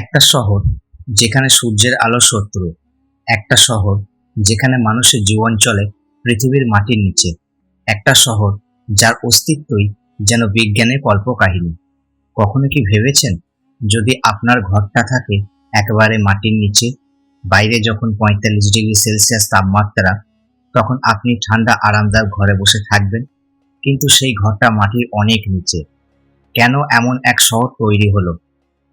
একটা শহর যেখানে সূর্যের আলো শত্রু, একটা শহর যেখানে মানুষের জীবন চলে পৃথিবীর মাটির নিচে, একটা শহর যার অস্তিত্বই যেন বিজ্ঞানের কল্পকাহিনী। কখনো কি ভেবেছেন, যদি আপনার ঘরটা থাকে একেবারে মাটির নিচে, বাইরে যখন পঁয়তাল্লিশ ডিগ্রি সেলসিয়াস তাপমাত্রা, তখন আপনি ঠান্ডা আরামদায়ক ঘরে বসে থাকবেন। কিন্তু সেই ঘরটা মাটির অনেক নিচে। কেন এমন এক শহর তৈরি হলো?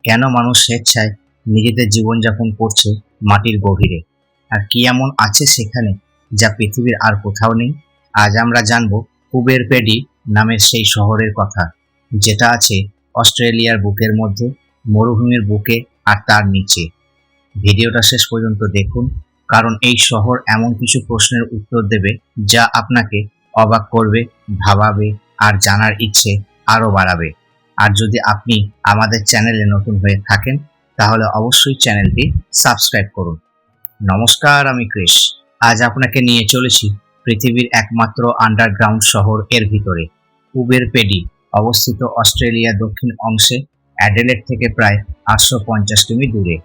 কেন মানুষ স্বেচ্ছায় নিজেদের জীবনযাপন করছে মাটির গভীরে? আর কি এমন আছে সেখানে যা পৃথিবীর আর কোথাও নেই? আজ আমরা জানব কুবের পেডি নামের সেই শহরের কথা, যেটা আছে অস্ট্রেলিয়ার বুকের মধ্যে, মরুভূমির বুকে আর তার নিচে। ভিডিওটা শেষ পর্যন্ত দেখুন, কারণ এই শহর এমন কিছু প্রশ্নের উত্তর দেবে যা আপনাকে অবাক করবে, ভাবাবে আর জানার ইচ্ছে আরও বাড়াবে। আর যদি আপনি আমাদের চ্যানেলে নতুন হয়ে থাকেন, তাহলে অবশ্যই চ্যানেলটি সাবস্ক্রাইব করুন। নমস্কার, আমি ক্রিশ। আজ আপনাকে নিয়ে চলেছি পৃথিবীর একমাত্র আন্ডারগ্রাউন্ড শহর এর ভিতরে উবের পেডি অবস্থিত অস্ট্রেলিয়া দক্ষিণ অংশে, অ্যাডেলেড থেকে প্রায় আটশো পঞ্চাশ কিমি দূরে।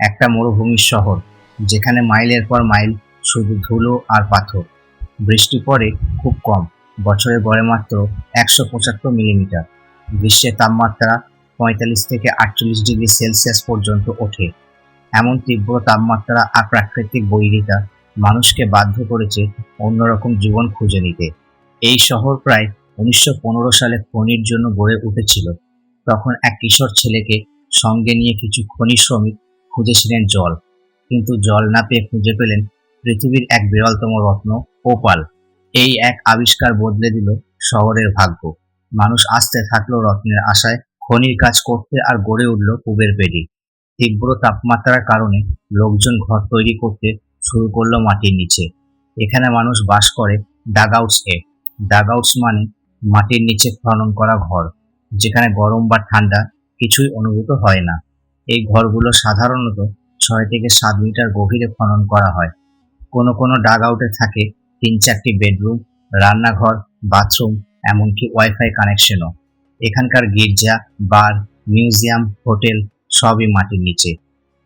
একটা মরুভূমির শহর, যেখানে মাইলের পর মাইল শুধু ধুলো আর পাথর। বৃষ্টি পড়ে খুব কম বছরে গড়ে মাত্র একশো পঁচাত্তর মিলিমিটার। গ্রীষ্মের তাপমাত্রা পঁয়তাল্লিশ থেকে আটচল্লিশ ডিগ্রি সেলসিয়াস পর্যন্ত ওঠে। এমন তীব্র তাপমাত্রা আর প্রাকৃতিক বৈরিতা মানুষকে বাধ্য করেছে অন্যরকম জীবন খুঁজে নিতে। এই শহর প্রায় উনিশশো পনেরো সালে খনির জন্য গড়ে উঠেছিল। তখন এক কিশোর ছেলেকে সঙ্গে নিয়ে কিছু খনি শ্রমিক খুঁজেছিলেন জল। কিন্তু জল না পেয়ে খুঁজে পেলেন পৃথিবীর এক বিরলতম রত্ন, ওপাল। এই এক আবিষ্কার বদলে দিল শহরের ভাগ্য। মানুষ আসতে থাকল রত্নের আশায়। খনির কাজ করতে আর গড়ে উঠল কুবের পেডি তীব্র তাপমাত্রার কারণে লোকজন ঘর তৈরি করতে শুরু করল মাটির নিচে। এখানে মানুষ বাস করে ডাগআউটস এ। ডাগআউটস মানে মাটির নিচে খনন করা ঘর, যেখানে গরম বা ঠান্ডা কিছুই অনুভূত হয় না। এই ঘরগুলো সাধারণত ছয় থেকে সাত মিটার গভীরে খনন করা হয়। কোনো কোনো ডাগ আউটে থাকে তিন চারটি বেডরুম, রান্নাঘর, বাথরুম এমনকি ওয়াইফাই কানেকশনও এখানকার গির্জা, বার, মিউজিয়াম, হোটেল সবই মাটির নিচে।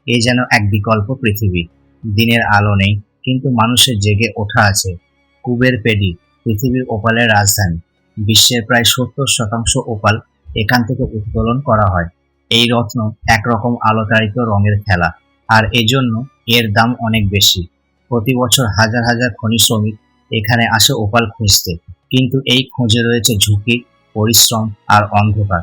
এ যেন এক বিকল্প পৃথিবী। দিনের আলো নেই, কিন্তু মানুষের জেগে ওঠা আছে। কুবের পেডি, পৃথিবীর ওপালের রাজধানী। বিশ্বের প্রায় সত্তর শতাংশ ওপাল এখান থেকে উত্তোলন করা হয়। এই রত্ন একরকম আলোতাড়িত রঙের খেলা। আর এজন্য এর দাম অনেক বেশি। প্রতি বছর হাজার হাজার খনি শ্রমিক এখানে আসে ওপাল খুঁজতে। কিন্তু এই খোঁজে রয়েছে ঝুঁকি, পরিশ্রম আর অন্ধকার।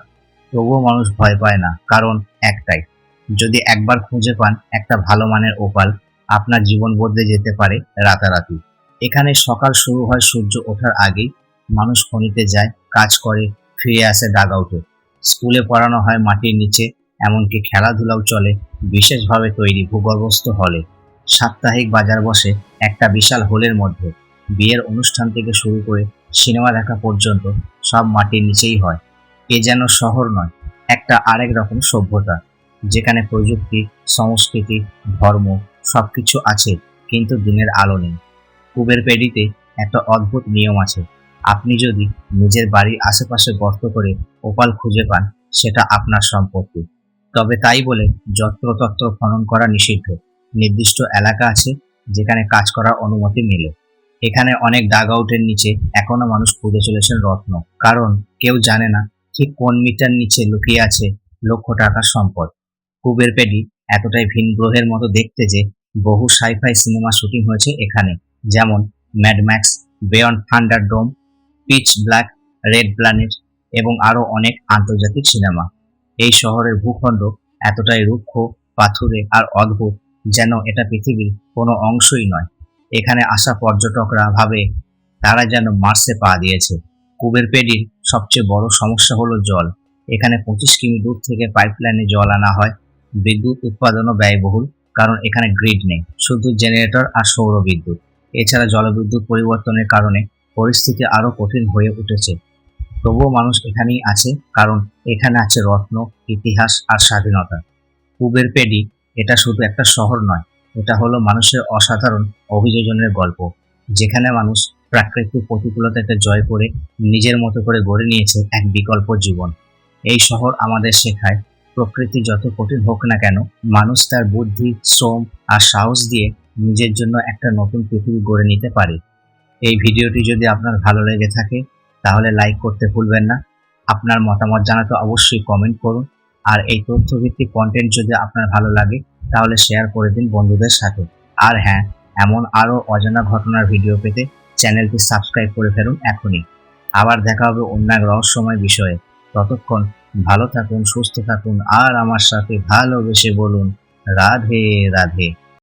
তবুও মানুষ ভয় পায় না, কারণ একটাই, যদি একবার খুঁজে পান একটা ভালো মানের ওপাল, আপনার জীবন বদলে যেতে পারে রাতারাতি। এখানে সকাল শুরু হয় সূর্য ওঠার আগেই, মানুষ খনিতে যায়, কাজ করে, ফিরে আসে ডাগ আউটে স্কুলে পড়ানো হয় মাটির নিচে, এমনকি খেলাধুলাও চলে, বিশেষভাবে তৈরি ভূগর্ভস্থ হলে। সাপ্তাহিক বাজার বসে একটা বিশাল হোলের মধ্যে। বিয়ের অনুষ্ঠান থেকে শুরু করে সিনেমা দেখা পর্যন্ত সব মাটির নিচেই হয়। এ যেন শহর নয়, একটা আরেক রকম সভ্যতা, যেখানে প্রযুক্তি, সংস্কৃতি, ধর্ম সবকিছু আছে, কিন্তু দিনের আলো নেই। কুবের পেডিতে একটা অদ্ভুত নিয়ম আছে, আপনি যদি নিজের বাড়ির আশেপাশে গর্ত করে ওপাল খুঁজে পান, সেটা আপনার সম্পত্তি। তবে তাই বলে যত্রতত্র খনন করা নিষিদ্ধ। নির্দিষ্ট এলাকা আছে, যেখানে কাজ করার অনুমতি মেলে। এখানে অনেক ডাগ আউটের নিচে এখনও মানুষ খুঁজে চলেছেন রত্ন। কারণ কেউ জানে না ঠিক কোন মিটার নিচে লুকিয়ে আছে লক্ষ টাকার সম্পদ। কুবের পেডি এতটাই ভিন গ্রহের মতো দেখতে যে বহু সাইফাই সিনেমা শুটিং হয়েছে এখানে। যেমন Mad Max beyond Thunderdome pitch black red planet এবং আরও অনেক আন্তর্জাতিক সিনেমা। এই শহরের ভূখণ্ড এতটাই রুক্ষ, পাথুরে আর অদ্ভুত যেন এটা পৃথিবীর কোনো অংশই নয়। এখানে আসা পর্যটকরা ভাবে তারা যেন মার্সে পা দিয়েছে। কুবের পেডির সবচেয়ে বড় সমস্যা হলো জল। এখানে পঁচিশ কিমি দূর থেকে পাইপলাইনে জল আনা হয়। বিদ্যুৎ উৎপাদনও ব্যয়বহুল, কারণ এখানে গ্রিড নেই, শুধু জেনারেটর আর সৌর বিদ্যুৎ। এছাড়া জলবিদ্যুৎ পরিবর্তনের কারণে পরিস্থিতি আরও কঠিন হয়ে উঠেছে। তবুও মানুষ এখানেই আছে, কারণ এখানে আছে রত্ন, ইতিহাস আর স্বাধীনতা। কুবের পেডি এটা শুধু একটা শহর নয়, এটা হলো মানুষের অসাধারণ অভিযোজনের গল্প, যেখানে মানুষ প্রাকৃতিক প্রতিকূলতাকে জয় করে নিজের মতো করে গড়ে নিয়েছে এক বিকল্প জীবন। এই শহর আমাদের শেখায়, প্রকৃতি যত কঠিন হোক না কেন, মানুষ তার বুদ্ধি, শ্রম আর সাহস দিয়ে নিজের জন্য একটা নতুন পৃথিবী গড়ে নিতে পারে। এই ভিডিওটি যদি আপনার ভালো লেগে থাকে, তাহলে লাইক করতে ভুলবেন না। আপনার মতামত জানাতে অবশ্যই কমেন্ট করুন। আর এই তথ্যভিত্তিক কন্টেন্ট যদি আপনার ভালো লাগে, তাহলে শেয়ার করে দিন বন্ধুদের সাথে। আর হ্যাঁ এমন আরও অজানা ঘটনার ভিডিও পেতে চ্যানেলটি সাবস্ক্রাইব করে ফেলুন এখনই। আবার দেখা হবে অন্য এক রহস্যময় বিষয়ে। ততক্ষণ ভালো থাকুন, সুস্থ থাকুন, আর আমার সাথে ভালোবেসে বলুন, রাধে রাধে।